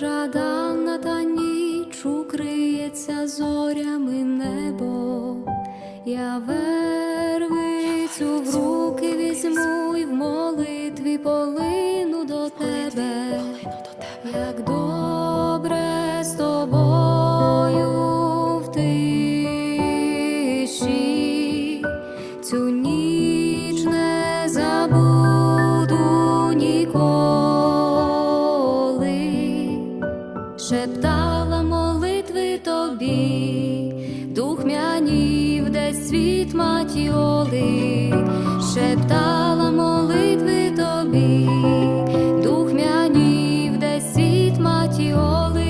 Жаданна та ніч, укриється зорями небо, я вервицю в руки візьму і в молитві полину до тебе, як добре шептала молитви тобі, духмянів, де світ матіоли, шептала молитви тобі, духмянів, де світ матіоли,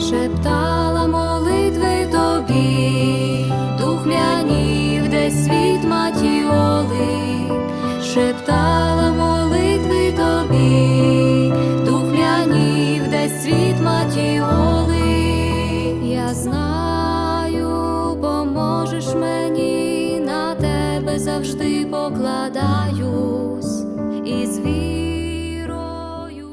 шептала молитви тобі, духмянів, де світ матіоли, шептала поможеш мені, на тебе завжди покладаюсь і з вірою.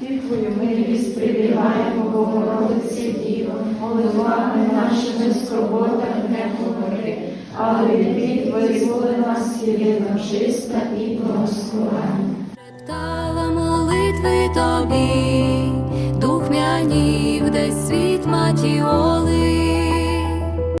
твою милість прибігаємо, Богородиці Діво, молитвами нашими скорботами не говори, але від визволи нас єдино чиста і благословенна. Шептала молитви тобі, духмянів, де світ матіоли,